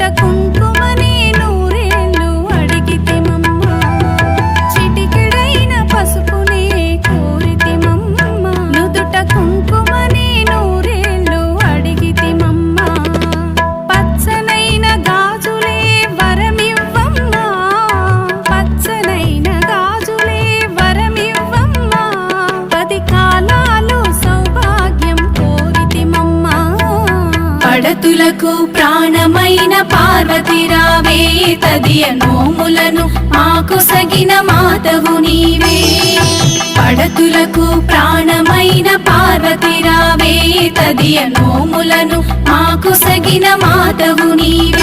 తోటకుంట పడతులకు ప్రాణమైన పార్వతిరావే తదియ నోములను మాకు సగిన మాతవు నీవే. పడతులకు ప్రాణమైన పార్వతిరావే తదియ నోములను మాకు సగిన మాతవు నీవే.